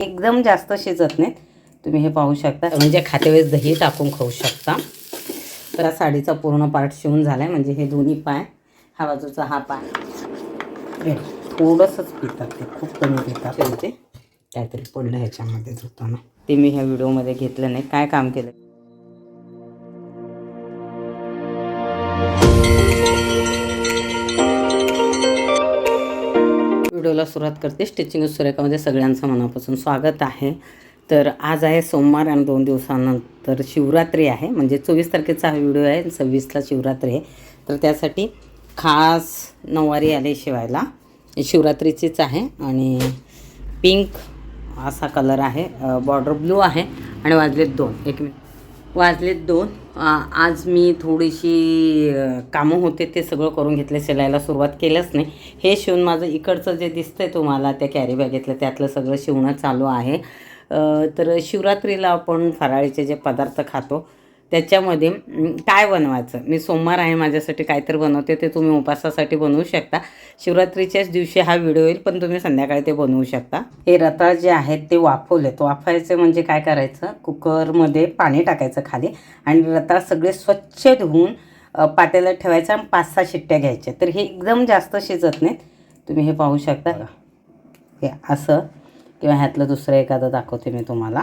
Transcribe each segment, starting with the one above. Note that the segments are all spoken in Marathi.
एकदम जास्त शिजत नाहीत. तुम्ही हे पाहू शकता. म्हणजे खातेवेळेस दही टाकून खाऊ शकता. तर हा साडीचा पूर्ण पार्ट शिवून झाला आहे म्हणजे हे दोन्ही पाय हा बाजूचा हा पाय. थोडंसंच पितात ते खूप कमी पितात त्यांचे काहीतरी पडलं ह्याच्यामध्ये धुताना. ते मी ह्या व्हिडिओमध्ये घेतलं नाही. काय काम केलं? व्हिडिओला सुरुवात करते. स्टिचिंग सुरेखामध्ये सगळ्यांचं मनापासून स्वागत आहे. तर आज आहे सोमवार आणि दोन दिवसानंतर शिवरात्री आहे. म्हणजे चोवीस तारखेचा हा व्हिडिओ आहे सव्वीसला शिवरात्री आहे. तर त्यासाठी खास नऊवारी आले शिवायला. शिवरात्रीचीच आहे आणि पिंक असा कलर आहे. बॉर्डर ब्लू आहे आणि वाजलेत दोन. एक मिनिट. वाजलेत दोन. आज मी थोडीशी कामं होते ते सगळं करून घेतले शिलायला सुरुवात केलंच नाही. हे शिवून माझं इकडचं जे दिसतंय तुम्हाला त्या कॅरी बॅगेतलं त्यातलं सगळं शिवणं चालू आहे. तर शिवरात्रीला आपण फराळीचे जे पदार्थ खातो त्याच्यामध्ये काय बनवायचं? मी सोमवार आहे माझ्यासाठी काहीतरी बनवते ते तुम्ही उपासासाठी बनवू शकता. शिवरात्रीच्याच दिवशी हा व्हिडिओ येईल पण तुम्ही संध्याकाळी ते बनवू शकता. हे रताळ जे आहेत ते वाफवलेत. वाफायचे म्हणजे काय करायचं? कुकरमध्ये पाणी टाकायचं खाली आणि रताळ सगळे स्वच्छ धुवून अ, पातेल्यात ठेवायचं आणि पाच सहा शिट्ट्या घ्यायच्या. तर हे एकदम जास्त शिजत नाहीत. तुम्ही हे पाहू शकता. हे असं किंवा ह्यातलं दुसरं एखादं दाखवते मी तुम्हाला.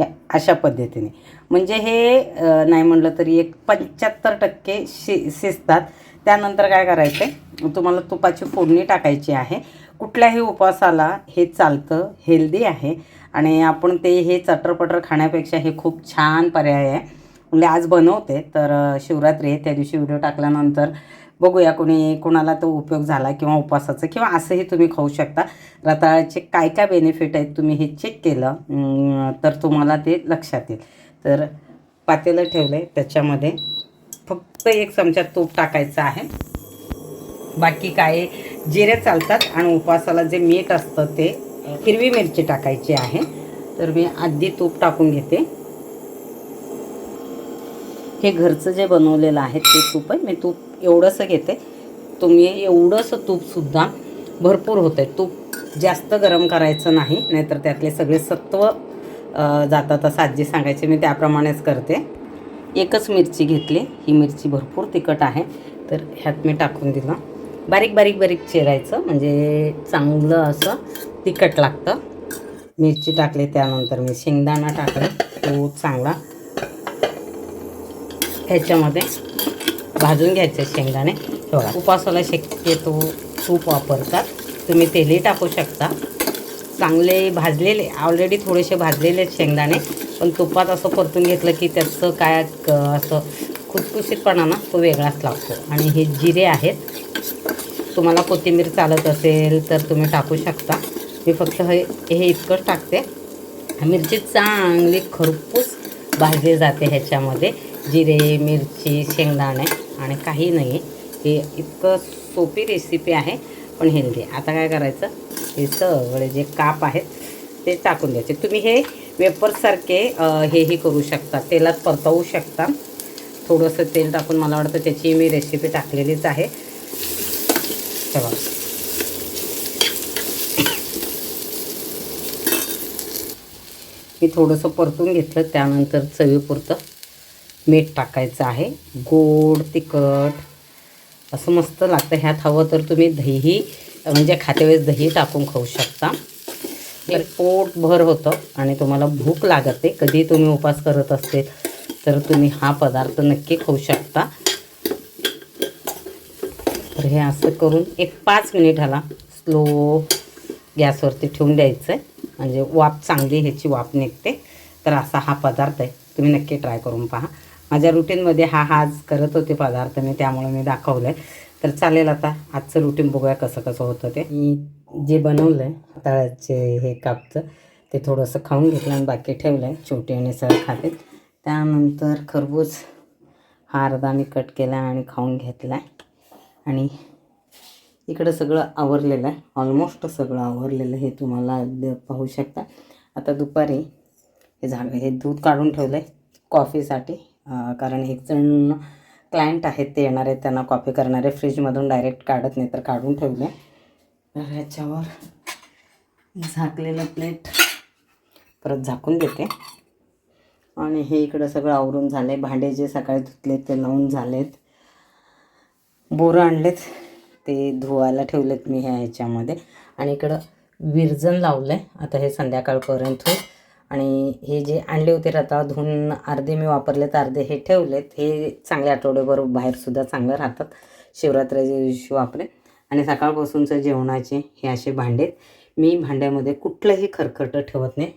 हे अशा पद्धतीने. म्हणजे हे नाही म्हणलं तरी एक पंच्याहत्तर टक्के शि शिजतात. त्यानंतर काय करायचं आहे तुम्हाला तुपाची फोडणी टाकायची आहे. कुठल्याही उपवासाला हे चालतं हेल्दी आहे. आणि आपण ते हे चटरपटर खाण्यापेक्षा हे खूप छान पर्याय आहे. म्हणजे आज बनवते तर शिवरात्री आहे. त्या दिवशी व्हिडिओ टाकल्यानंतर बघूया कोणी कोणाला तो उपयोग झाला किंवा उपवासाचं किंवा असंही तुम्ही खाऊ शकता. रताळ्याचे काय काय बेनिफिट आहेत तुम्ही हे चेक केलं तर तुम्हाला ते लक्षात येईल. तर पातेलं ठेवलं आहे त्याच्यामध्ये फक्त एक चमचा तूप टाकायचं आहे. बाकी काय जिरे चालतात आणि उपवासाला जे मीठ असतं ते हिरवी मिरची टाकायची आहे. तर मी आधी तूप टाकून घेते. हे घरचं जे बनवलेलं आहे ते तूप आहे. मी तूप एवढंसं घेते. तुम्ही एवढंसं तूपसुद्धा भरपूर होतं आहे तूप जास्त गरम करायचं नाही नाहीतर त्यातले सगळे सत्व जातात असं आजी सांगायचे. मी त्याप्रमाणेच करते. एकच मिरची घेतली. ही मिरची भरपूर तिखट आहे. तर ह्यात मी टाकून दिलं. बारीक बारीक बारीक चिरायचं. म्हणजे चांगलं असं तिखट लागतं. मिरची टाकली त्यानंतर मी शेंगदाणा टाकला. तो चांगला ह्याच्यामध्ये भाजून घ्यायचे शेंगदाणे. बघा उपासाला शक्यतो तूप वापरतात. तुम्ही तेलही टाकू शकता. चांगले भाजलेले ऑलरेडी थोडेसे भाजलेले आहेत शेंगदाणे. पण तुपात असं परतून घेतलं की त्याचं काय क- असं खुसखुशीतपणा ना तो वेगळाच लागतो. आणि हे जिरे आहेत. तुम्हाला कोथिंबीर चालत असेल तर तुम्ही टाकू शकता. मी फक्त हे हे इतकंच टाकते. मिरची चांगली खरपूस भाजली जाते ह्याच्यामध्ये. जिरे मिरची शेंगदाणे आणि काही नाही. हे इतकं सोपी रेसिपी आहे पण हेल्दी आता काय करायचं? हे सगळे जे काप आहेत ते टाकून द्यायचे. तुम्ही हे वेपर्ससारखे हेही करू शकता. तेलात परतवू शकता. थोडंसं तेल टाकून मला वाटतं त्याची मी रेसिपी टाकलेलीच आहे. चला मी थोडंसं परतून घेतलं त्यानंतर चवीपुरतं. मीठ टाकायचं आहे. गोड तिखट असं मस्त लागतं. ह्यात हवं तर तुम्ही दहीही म्हणजे खातेवेळेस दही टाकून खाऊ शकता. तर पोट भर होतं आणि तुम्हाला भूक लागते. कधी तुम्ही उपास करत असते तर तुम्ही हा पदार्थ नक्की खाऊ शकता. तर हे असं करून एक पाच मिनिटाला स्लो गॅसवरती ठेवून द्यायचं आहे म्हणजे वाफ चांगली ह्याची वाफ निघते. तर असा हा पदार्थ आहे. तुम्ही नक्की ट्राय करून पहा. माझ्या रुटीनमध्ये हा हा आज करत होते पदार्थ मी त्यामुळे मी दाखवलं आहे तर चालेल आता आजचं रुटीन बघूया कसं कसं होतं ते. मी जे बनवलं आहे तळ्याचे हे कापचं ते थोडंसं खाऊन घेतलं आणि बाकी ठेवलं आहे छोटी आणि सर खाते. त्यानंतर खरबूज हा अर्धा मी कट केला आणि खाऊन घेतला आहे आणि इकडं सगळं आवरलेलं आहे. ऑलमोस्ट सगळं आवरलेलं हे तुम्हाला पाहू शकता. आता दुपारी हे झालं हे दूध काढून ठेवलं आहे कॉफीसाठी कारण एक जण क्लायंट आहेत ते येणार आहेत त्यांना कॉफी करणारे फ्रीजमधून डायरेक्ट काढत नाही तर काढून ठेवले. तर ह्याच्यावर झाकलेलं प्लेट परत झाकून देते आणि हे इकडं सगळं आवरून झालं आहे भांडे जे सकाळी धुतले ते लावून झालेत. बोरं आणलेत. ते धुवायला ठेवलेत मी ह्या ह्याच्यामध्ये. आणि इकडं विरजन लावलं आहे आता हे संध्याकाळपर्यंत होईल. आणि हे जे आणले होते रताळ धुवून अर्धे मी वापरलेत अर्धे हे ठेवलेत हे चांगले आठवड्याभर बाहेरसुद्धा चांगलं राहतात. शिवरात्रीच्या दिवशी वापरे आणि सकाळपासूनचं जेवणाचे हे असे भांडे आहेत. मी भांड्यामध्ये कुठलंही खरखटं ठेवत नाही.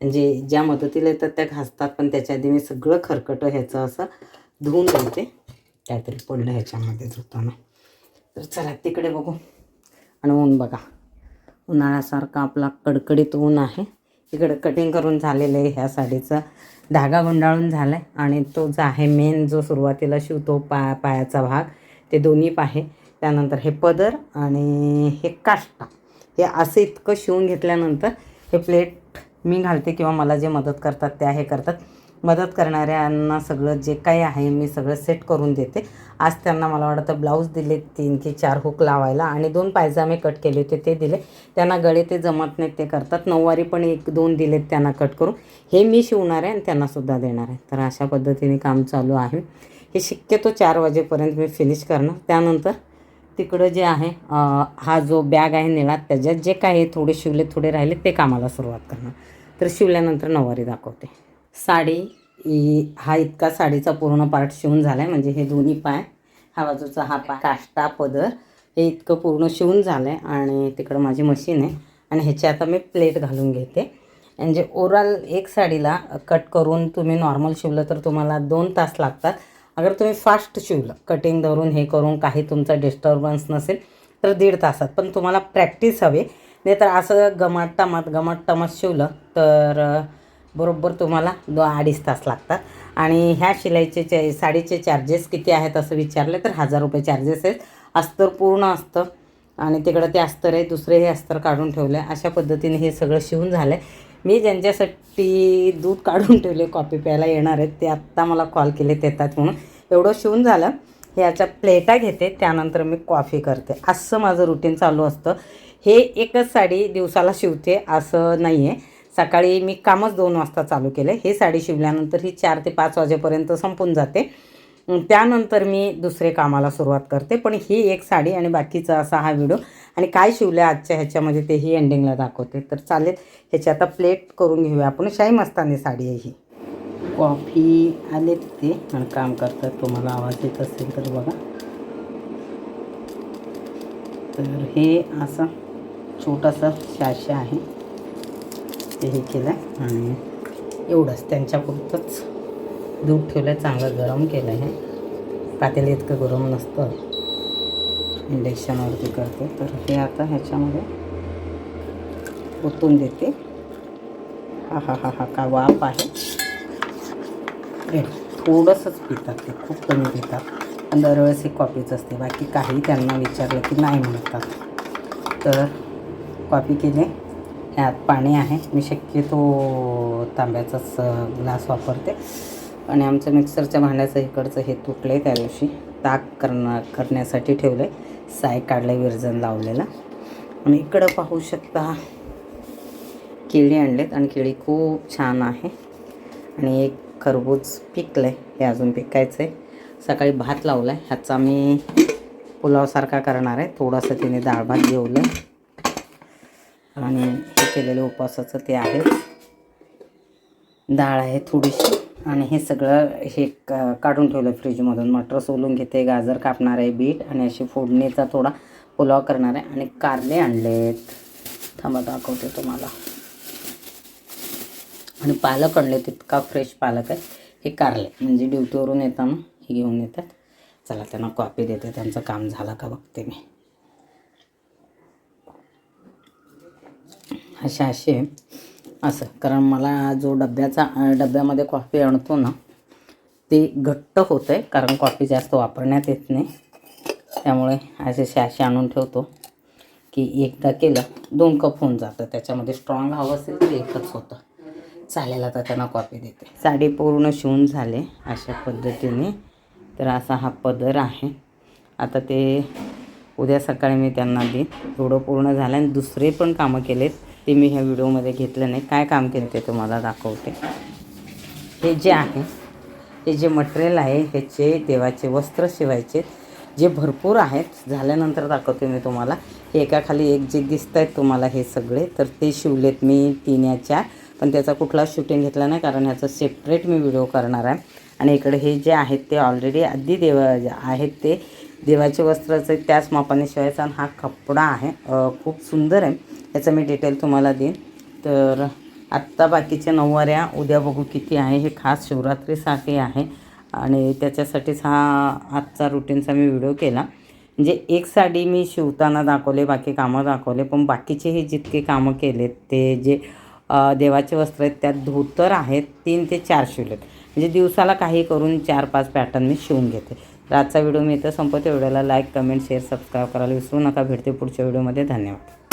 म्हणजे ज्या मदतीला येतात त्या घासतात पण त्याच्या आधी मी सगळं खरकटं ह्याचं असं धुवून ठेवते काहीतरी पडलं ह्याच्यामध्ये धुताना. तर चला तिकडे बघू. आणि ऊन बघा. उन्हाळ्यासारखा आपला कडकडीत ऊन आहे. इकडं कटिंग करून झालेलं आहे ह्या साडीचं. धागा गुंडाळून झाला आहे आणि तो जो आहे मेन जो सुरुवातीला शिवतो पा पायाचा भाग ते दोन्ही पाहे. त्यानंतर हे पदर आणि हे काष्टा. हे असं इतकं शिवून घेतल्यानंतर हे प्लेट मी घालते किंवा मला जे मदत करतात त्या हे करतात. मदत करणाऱ्यांना सगळं जे काही आहे मी सगळं सेट करून देते. आज त्यांना मला वाटतं ब्लाऊज दिले तीन की चार हुक लावायला आणि दोन पायजामे कट केले होते ते दिले. त्यांना गळे ते जमत नाहीत ते करतात. नऊवारी पण एक दोन दिलेत त्यांना कट करून. हे मी शिवणार आहे आणि त्यांनासुद्धा देणार आहे. तर अशा पद्धतीने काम चालू आहे. हे शक्यतो चार वाजेपर्यंत मी फिनिश करणार. त्यानंतर तिकडं जे आहे हा जो बॅग आहे निळा त्याच्यात जे काही थोडे शिवले थोडे राहिले ते कामाला सुरुवात करणार. तर शिवल्यानंतर नऊवारी दाखवते. साडी हा इतका साडीचा पूर्ण पार्ट शिवून झाला आहे म्हणजे हे दोन्ही पाय हा बाजूचा हा पाय काष्टा पदर हे इतकं पूर्ण शिवून झालं आहे आणि तिकडं माझी मशीन आहे. आणि ह्याची आता मी प्लेट घालून घेते. म्हणजे ओवरऑल एक साडीला कट करून तुम्ही नॉर्मल शिवलं तर तुम्हाला दोन तास लागतात. अगर तुम्ही फास्ट शिवलं कटिंग धरून हे करून काही तुमचा डिस्टर्बन्स नसेल तर दीड तासात. पण तुम्हाला प्रॅक्टिस हवी. नाही तर असं गमाट टमाट गमाट टमाट शिवलं तर बरोबर तुम्हाला दो अडीच तास लागतात. आणि ह्या शिलाईचे चे साडीचे चार्जेस किती आहेत असं विचारले तर हजार रुपये चार्जेस आहेत. अस्तर पूर्ण असतं आणि तिकडं ते अस्तर आहे दुसरे हे अस्तर काढून ठेवलं आहे अशा पद्धतीने हे सगळं शिवून झालं आहे मी ज्यांच्यासाठी दूध काढून ठेवले कॉफी प्यायला येणार आहेत ते आत्ता मला कॉल केले येतात म्हणून. एवढं शिवून झालं. हे याच्या प्लेटा घेते? त्यानंतर मी कॉफी करते. असं माझं रुटीन चालू असतं. हे एकच साडी दिवसाला शिवते असं नाही आहे सकाळी मी कामच दोन वाजता चालू केलं. हे साडी शिवल्यानंतर ही चार ते पाच वाजेपर्यंत संपून जाते. त्यानंतर मी दुसरे कामाला सुरुवात करते. पण ही एक साडी आणि बाकीचा असा हा व्हिडिओ. आणि काय शिवलं आजच्या ह्याच्यामध्ये तेही एंडिंगला दाखवते. तर चालेल ह्याची आता प्लेट करून घेऊया आपण. शाही मस्तानी साडी आहे ही. कॉफी आले तिथे. आणि काम करतात तुम्हाला आवाज येत असेल तर बघा. तर हे असं छोटासा शाशा आहे. हे केलं आहे आणि? एवढंच. त्यांच्यापुरतंच दूध ठेवलं आहे चांगलं गरम केलं आहे पातेलं इतकं गरम नसतं. इंडक्शनवरती करते. तर हे आता ह्याच्यामध्ये ओतून देते. हा हा हा हा का वाफ आहे. थोडंसंच पितात ते. खूप कमी पितात. पण दरवेळेस ही कॉफीच असते. बाकी काही त्यांना विचारलं की नाही म्हणतात. तर कॉफी केले. ह्यात पाणी आहे. मी शक्यतो तांब्याचाच ग्लास वापरते. आणि आमचं मिक्सरच्या भांड्याचं इकडचं हे तुटलं आहे त्या दिवशी. ताक करणार करण्यासाठी ठेवलं आहे साय काढलं विरजन लावलेलं. आणि इकडं पाहू शकता केळी आणलेत. आणि केळी खूप छान आहे. आणि एक खरबूज पिकलं आहे हे अजून पिकायचं आहे सकाळी भात लावला आहे ह्याचा मी पुलावसारखा करणार आहे. थोडंसं तिने डाळ भात जेवलं आणि हे केलेलं उपवासाचं ते आहे. डाळ आहे थोडीशी. आणि हे सगळं हे का काढून ठेवलं फ्रीजमधून. मटर सोलून घेते गाजर कापणार आहे बीट आणि अशी फोडणीचा थोडा पुलाव करणार आहे. आणि कारले आणलेत. थांबा दाखवते तुम्हाला. आणि पालक आणले तितका फ्रेश पालक आहे. हे कारले. म्हणजे ड्युटीवरून येताना हे घेऊन येतात. चला त्यांना कॉपी देते. त्यांचं काम झालं का बघते मी. असे असे. असं. कारण मला जो डब्याचा डब्यामध्ये कॉफी आणतो ना ते घट्ट होतं आहे कारण कॉफी जास्त वापरण्यात येत नाही. त्यामुळे असे शॅशे आणून ठेवतो. की एकदा केलं दोन कप होऊन जातं. त्याच्यामध्ये स्ट्रॉंग हवं असेल तर एकच होतं. चालेल आता त्यांना कॉफी देते. साडी पूर्ण शिवून झाले अशा पद्धतीने. तर असा हा पदर आहे. आता ते उद्या सकाळी मी त्यांना देईन. थोडं पूर्ण झालं आणि दुसरे पण कामं केलेत. ते मी ह्या व्हिडिओमध्ये घेतलं नाही. काय काम केलं ते तुम्हाला दाखवते. हे जे आहे हे जे मटेरियल आहे ह्याचे देवाचे वस्त्र शिवायचे जे भरपूर आहेत झाल्यानंतर दाखवते मी तुम्हाला. हे एकाखाली एक जे दिसत आहेत तुम्हाला हे सगळे तर ते शिवलेत मी तीन याच्या पण त्याचा कुठलाच शूटिंग घेतला नाही कारण ह्याचा सेपरेट मी व्हिडिओ करणार आहे. आणि इकडे हे जे आहेत ते ऑलरेडी आधी देव आहेत ते. देवाचे वस्त्राचे त्याच मापाने शिवायचा आणि हा कपडा आहे. खूप सुंदर आहे. याचं मी डिटेल तुम्हाला देईन. तर आत्ता बाकीच्या नऊवाऱ्या उद्या बघू किती आहे. हे खास शिवरात्रीसाठी आहे. आणि त्याच्यासाठीच हा आजचा रुटीनचा मी व्हिडिओ केला. म्हणजे एक साडी मी शिवताना दाखवले बाकी कामं दाखवले पण बाकीचे हे जितके कामं केलेत ते जे देवाचे वस्त्र आहेत त्यात धोतर आहेत तीन ते चार शिवलेत. म्हणजे दिवसाला काही करून चार पाच पॅटर्न मी शिवून घेते. तर आजचा व्हिडिओ मी इथं संपवते. व्हिडिओला लाईक कमेंट शेअर सबस्क्राईब करायला विसरू नका. भेटते पुढच्या व्हिडिओमध्ये धन्यवाद.